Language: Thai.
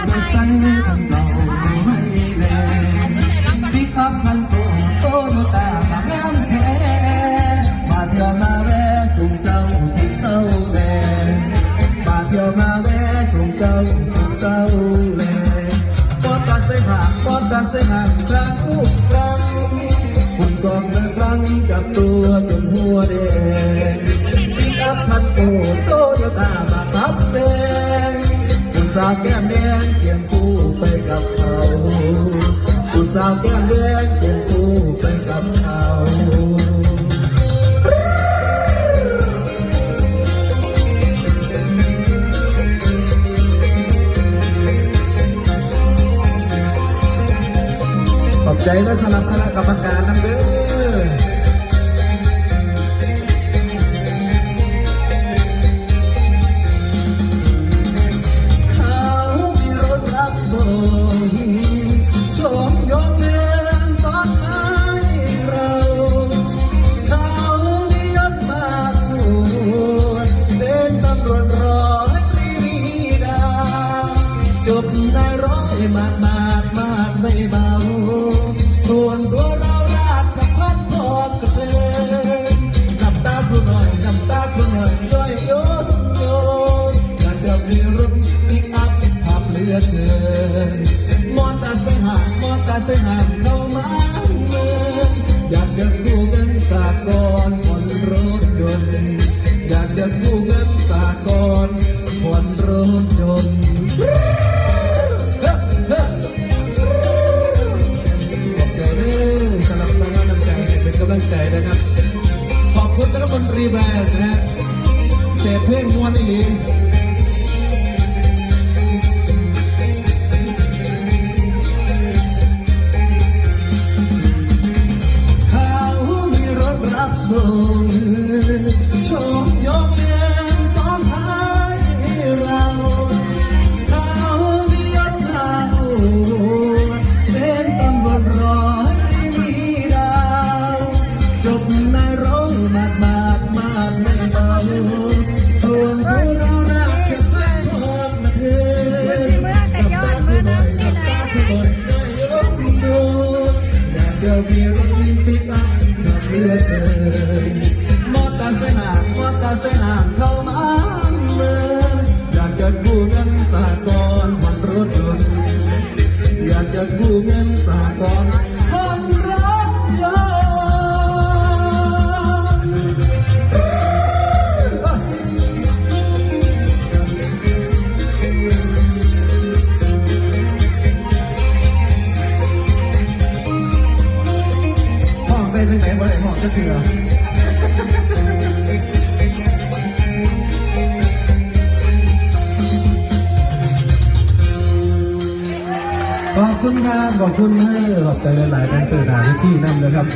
ถไปใส่คันเก่าไม่แน่พิคับคันโตโตโนตามางามแท้มาเที่ยวมาแวะส่งเจ้าที่เศร้าแลมาเที่ยวมาแวะส่งเจ้าที่เศร้าแลปอตัดเส้นห่างปอตัดเส้นห่างครั้งครั้งฝุ่นกองเรือครั้งจับตัวจนหัวแดงปิกอัพคันโตโตโยต้ามาขับแซงผู้สาแก้ ใจด้วสำหรับคณะกรรมการนั่นเด้อเขามีรถรับส่งชมยกเงินสอนให้เราเขามียศมากผู้เป็นตำรวจร้อยตรีดาวจบในร้อยมาดมาดมาดไม่เบา อเกินมอเตอร์ไซค์ห่างมอเตอร์ไซค์ห่างเข้ามาเมืองอยากจะกู้เงินสากลผ่อนรถยนต์อยากจะกู้เงินสากลผ่อนรถยนต์ขอบใจเด้อสำหรับรางวัลน้ำใจเป็นกำลังใจนะครับ ขอบคุณนักดนตรีแบรนด์นะฮะเสียเพลงมวนอีหลี ส่งชมยกเลี้ยงซ้อนท้ายเราเขามียศถาเป็นตำรวจร้อยมีดาวจบในร้อยมาดมาดมาดไม่เบาส่วนพวกเรารักแค่สักคนนะเธอกับตาคุณหน่อยกับตาคุณหน่อยได้ยกดูอยากจะมีรถมีปิกอัพ ลือเกินมอตอร์ไซนางมอตอร์ไซนางเข้ามาเมืองอยากจะกู้เงินสากลผ่อนรถยนต์อยากจะกู้เงินสากล จะเสือขอบคุณครับขอบคุณเธอขอบใจหลายๆแฟนเซอดาที่นั่นนะครับ